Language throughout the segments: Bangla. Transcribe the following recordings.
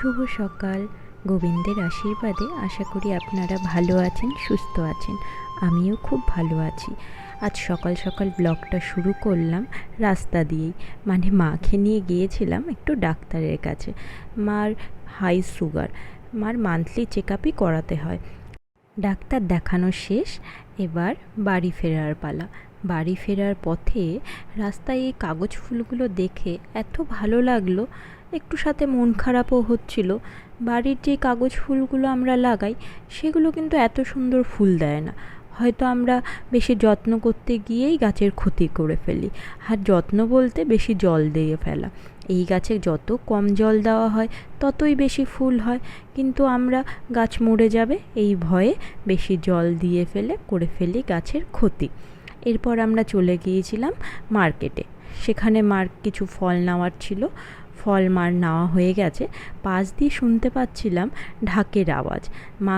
শুভ সকাল। গোবিন্দের আশীর্বাদে আশা করি আপনারা ভালো আছেন, সুস্থ আছেন। আমিও খুব ভালো আছি। আজ সকাল সকাল ব্লগটা শুরু করলাম রাস্তা দিয়েই। মানে মাকে নিয়ে গিয়েছিলাম একটু ডাক্তারের কাছে। মার হাই সুগার। মার মান্থলি চেক আপই করাতে হয়। ডাক্তার দেখানো শেষ, এবার বাড়ি ফেরার পালা। বাড়ি ফেরার পথে রাস্তায় এই কাগজ ফুলগুলো দেখে এত ভালো লাগল। একটু সাথে মন খারাপও হচ্ছিল। বাড়ির যে কাগজ ফুলগুলো আমরা লাগাই, সেগুলো কিন্তু এত সুন্দর ফুল দেয় না। হয়তো আমরা বেশি যত্ন করতে গিয়েই গাছের ক্ষতি করে ফেলি, আর যত্ন বলতে বেশি জল দিয়ে ফেলা। এই গাছে যত কম জল দেওয়া হয়, ততই বেশি ফুল হয়, কিন্তু আমরা গাছ মরে যাবে, এই ভয়ে বেশি জল দিয়ে ফেলে, করে ফেলি গাছের ক্ষতি। এরপর আমরা চলে গিয়েছিলাম মার্কেটে। সেখানে মার কিছু ফল নেওয়ার ছিল। ফল মার নেওয়া হয়ে গেছে, পাশ দিয়ে শুনতে পাচ্ছিলাম ঢাকের আওয়াজ। মা,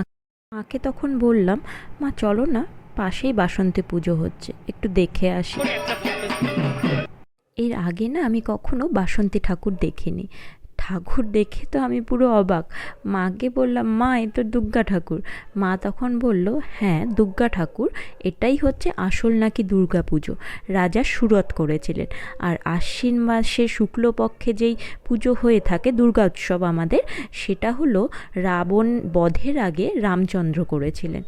মাকে তখন বললাম, মা, চলো না, পাশেই বাসন্তী পুজো হচ্ছে, একটু দেখে আসি। এর আগে না আমি কখনো বাসন্তী ঠাকুর দেখিনি। ঠাকুর দেখে তো আমি পুরো অবাক। মাকে বললাম, মা, এ তো দুর্গা ঠাকুর। মা তখন বলল হ্যাঁ দুর্গা ঠাকুর, এটাই হচ্ছে আসল নাকি দুর্গা পুজো। রাজা সুরত করেছিলেন। আর আশ্বিন মাসে শুক্লপক্ষে যেই পুজো হয়ে থাকে, দুর্গা উৎসব আমাদের, সেটা হলো রাবণ বধের আগে রামচন্দ্র করেছিলেন।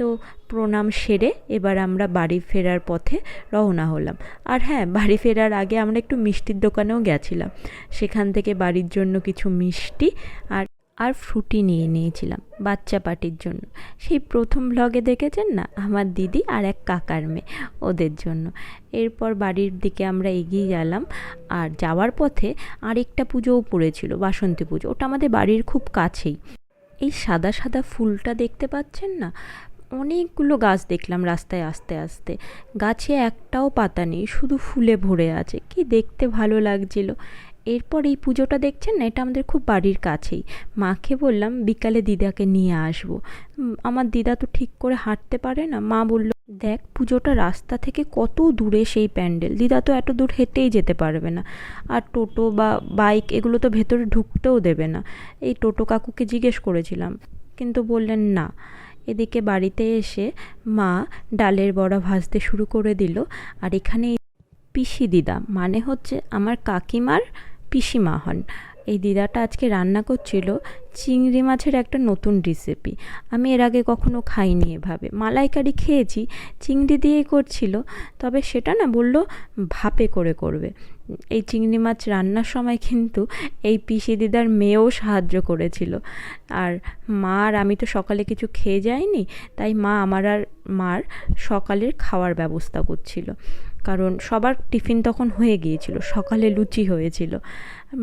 তো প্রণাম সেরে এবার আমরা বাড়ি ফেরার পথে রওনা হলাম। আর হ্যাঁ বাড়ি ফেরার আগে আমরা একটু মিষ্টির দোকানেও গেছিলাম। সেখান থেকে বাড়ির জন্য কিছু মিষ্টি আর আর ফ্রুটি নিয়ে নিয়েছিলাম বাচ্চা পার্টির জন্য। সেই প্রথম ব্লগে দেখেছেন না? আমার দিদি আর এক কাকার মেয়ে ওদের জন্য। এরপর বাড়ির দিকে আমরা এগিয়ে গেলাম আর যাওয়ার পথে আরেকটা পুজোও পড়েছিল, বাসন্তী পুজো। ওটা আমাদের বাড়ির খুব কাছেই। এই সাদা সাদা ফুলটা দেখতে পাচ্ছেন না? অনেকগুলো গাছ দেখলাম রাস্তায় আসতে আসতে। গাছে একটাও পাতা নেই, শুধু ফুলে ভরে আছে। কি দেখতে ভালো লাগছিল। এরপর এই পুজোটা দেখছেন না? এটা আমাদের খুব বাড়ির কাছেই। মাকে বললাম, বিকালে দিদাকে নিয়ে আসব। আমার দিদা তো ঠিক করে হাঁটতে পারে না। মা বলল, দেখ, পুজোটা রাস্তা থেকে কত দূরে সেই প্যান্ডেল। দিদা তো এত দূর হেঁটেই যেতে পারবে না। আর টোটো বা বাইক এগুলো তো ভেতরে ঢুকতেও দেবে না। এই টোটো কাকুকে জিজ্ঞেস করেছিলাম। কিন্তু বললেন, না। এদিকে বাড়িতে এসে মা ডালের বড়া ভাজতে শুরু করে দিল। আর এখানে পিসি দিদা মানে হচ্ছে আমার কাকিমার পিসিমা হন। এই দিদাটা আজকে রান্না করছিল চিংড়ি মাছের একটা নতুন রেসিপি আমি এর আগে কখনো খাইনি এভাবে। মালাইকারি খেয়েছি, চিংড়ি দিয়েই করছিল, তবে সেটা না বলল ভাপে করে করবে। এই চিংড়ি মাছ রান্নার সময় কিন্তু এই পিসি দিদার মেয়েও সাহায্য করেছিল। আর মা আর আমি তো সকালে কিছু খেয়ে যাইনি, তাই মা আমার আর মার সকালের খাওয়ার ব্যবস্থা করছিল। কারণ সবার টিফিন তখন হয়ে গিয়েছিল, সকালে লুচি হয়েছিল।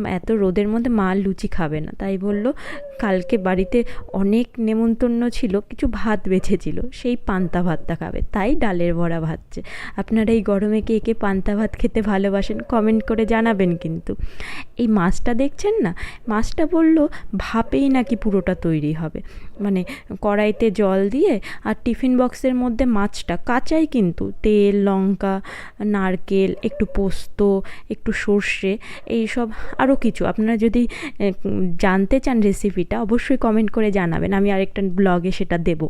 এত রোদের মধ্যে মা লুচি খাবে না। তাই বলল, কালকে বাড়িতে অনেক নেমন্তন্ন ছিল, কিছু ভাত বেঁচেছিল, সেই পান্তা ভাতটা খাবে, তাই ডালের বড়া ভাজছে। আপনারা এই গরমে কে কে পান্তা ভাত খেতে ভালোবাসেন কমেন্ট করে জানাবেন কিন্তু। এই মাছটা দেখছেন না? মাছটা বলল, ভাপেই নাকি পুরোটা তৈরি হবে। মানে কড়াইতে জল দিয়ে আর টিফিন বক্সের মধ্যে মাছটা, কাঁচাই কিন্তু, তেল, লঙ্কা, নারকেল, একটু পোস্ত, একটু সর্ষে, এইসব আরও কিছু। আপনারা যদি জানতে চান রেসিপিটা অবশ্যই কমেন্ট করে জানাবেন। আমি আরেকটা ব্লগে সেটা দেব।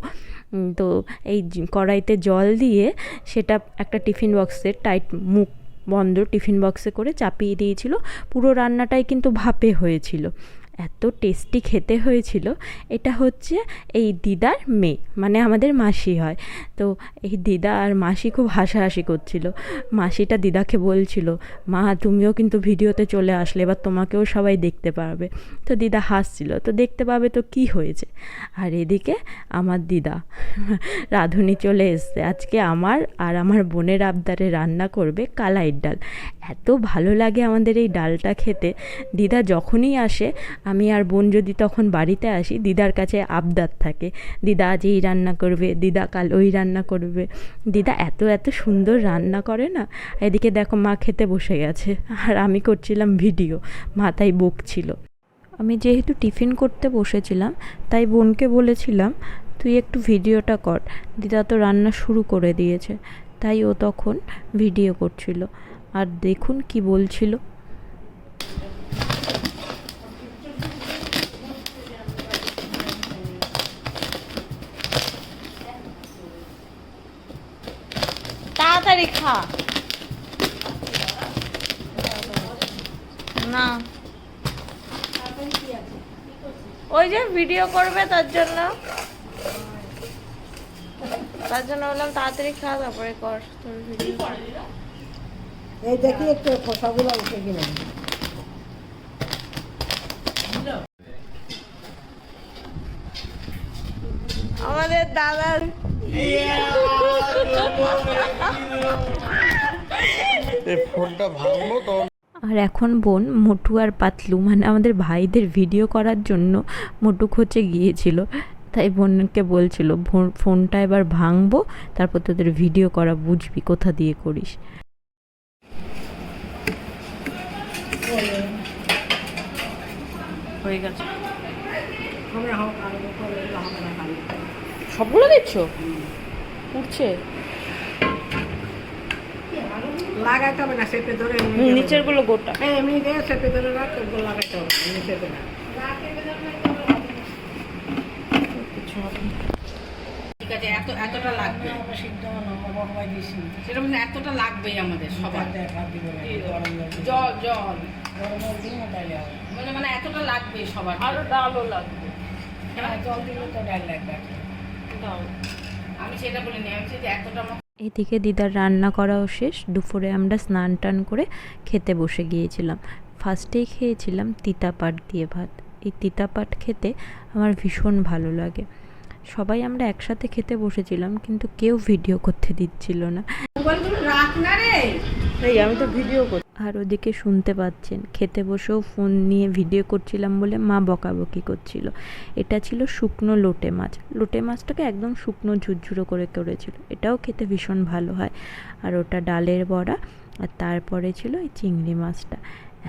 তো এই কড়াইতে জল দিয়ে সেটা একটা টিফিন বক্সের টাইট মুখ বন্ধ টিফিন বক্সে করে চাপিয়ে দিয়েছিল। পুরো রান্নাটাই কিন্তু ভাপে হয়েছিল। এত টেস্টি খেতে হয়েছিল। এটা হচ্ছে এই দিদার মেয়ে মানে আমাদের মাসি হয়। তো এই দিদা আর মাসি খুব হাসাহাসি করছিল। মাসিটা দিদাকে বলছিল, মা, তুমিও কিন্তু ভিডিওতে চলে আসলে, এবার তোমাকেও সবাই দেখতে পারবে। তো দিদা হাসছিল, তো দেখতে পাবে তো কি হয়েছে? আর এদিকে আমার দিদা, রাঁধুনি চলে এসছে। আজকে আমার আর আমার বোনের আবদারে রান্না করবে কালাইয়ের ডাল। এত ভালো লাগে আমাদের এই ডালটা খেতে। দিদা যখনই আসে আমি আর বোন যদি তখন বাড়িতে আসি, দিদার কাছে আবদার থাকে। দিদা আজ এই রান্না করবে, দিদা কাল ওই রান্না করবে। দিদা এত এত সুন্দর রান্না করে না, এদিকে দেখো মা খেতে বসে গেছে। আর আমি করছিলাম ভিডিও মাথায় বকছিল। আমি যেহেতু টিফিন করতে বসেছিলাম, তাই বোনকে বলেছিলাম, তুই একটু ভিডিওটা কর, দিদা তো রান্না শুরু করে দিয়েছে। তাই ও তখন ভিডিও করছিল। আর দেখুন কি বলছিল। তাড়াতাড়ি খা না। ওই যে ভিডিও করবে তার জন্য। তার জন্য বললাম তাড়াতাড়ি খা তারপরে কর তোর ভিডিও এই দেখি একটু খোসাগুলো উঠে কিনা। আমাদের দাদার ফোনটা ভাঙবো তখন। আর এখন বোন মোটু আর পাতলু মানে আমাদের ভাইদের ভিডিও করার জন্য মোটু খোঁচে গিয়েছিল। তাই বোনকে বলছিল ফোনটা এবার ভাঙবো তারপর তোদের ভিডিও করা বুঝবি কোথা দিয়ে করিস? হয়ে গেছে। সবগুলো দিচ্ছ উঠছে? লাগাইতে হবে না সেপে ধরে নিচেরগুলো গোটা। এই এমনি দিয়ে সেপে ধরে রাখ ওগুলো লাগাইতে হবে এমনি না ঠিক আছে এত এতটা লাগবে। সেটা মানে এতটা লাগবেই আমাদের সবার। জল জল। মানে মানে এতটা লাগবে সবার। আরও ডালও লাগবে। জল দিলে তো ডাল লাগবে। আমি সেটা বলিনি আমি যে এতটা আমার এদিকে দিদার রান্না করাও শেষ। দুপুরে আমরা স্নান টান করে খেতে বসে গিয়েছিলাম। ফার্স্টেই খেয়েছিলাম তিতা পাট দিয়ে ভাত। এই তিতা পাট খেতে আমার ভীষণ ভালো লাগে। সবাই আমরা একসাথে খেতে বসেছিলাম, কিন্তু কেউ ভিডিও করতে দিচ্ছিল না। রাখ না রে। ভিডিও আর ওদিকে শুনতে পাচ্ছেন, খেতে বসেও ফোন নিয়ে ভিডিও করছিলাম বলে মা বকাবকি করছিল। এটা ছিল শুকনো লোটে মাছ। লোটে মাছটাকে একদম শুকনো ঝুরঝুরো করে করেছিল। এটাও খেতে ভীষণ ভালো হয়। আর ওটা ডালের বড়া, আর তারপরে ছিল এই চিংড়ি মাছটা।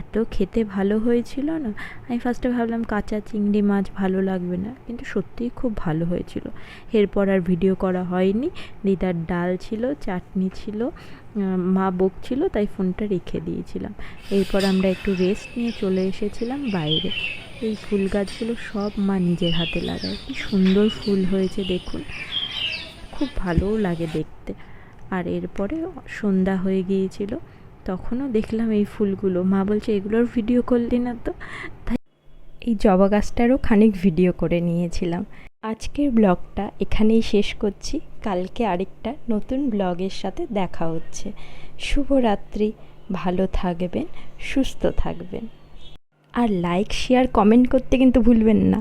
এত খেতে ভালো হয়েছিল না। আমি ফার্স্টে ভাবলাম কাঁচা চিংড়ি মাছ ভালো লাগবে না। কিন্তু সত্যিই খুব ভালো হয়েছিল। এরপর আর ভিডিও করা হয়নি। দিদার ডাল ছিল, চাটনি ছিল মা বকছিল তাই ফোনটা রেখে দিয়েছিলাম। এরপর আমরা একটু রেস্ট নিয়ে চলে এসেছিলাম বাইরে। এই ফুল গাছগুলো সব মা নিজের হাতে লাগায়। কি সুন্দর ফুল হয়েছে দেখুন। খুব ভালোও লাগে দেখতে। আর এরপরে সন্ধ্যা হয়ে গিয়েছিল। তখনও দেখলাম এই ফুলগুলো। মা বলছে, এগুলোর ভিডিও করলি না তো? তাই এই জবা গাছটারও খানিক ভিডিও করে নিয়েছিলাম। আজকের ব্লগটা এখানেই শেষ করছি। কালকে আরেকটা নতুন ব্লগের সাথে দেখা হচ্ছে। শুভরাত্রি, ভালো থাকবেন, সুস্থ থাকবেন। আর লাইক শেয়ার কমেন্ট করতে কিন্তু ভুলবেন না।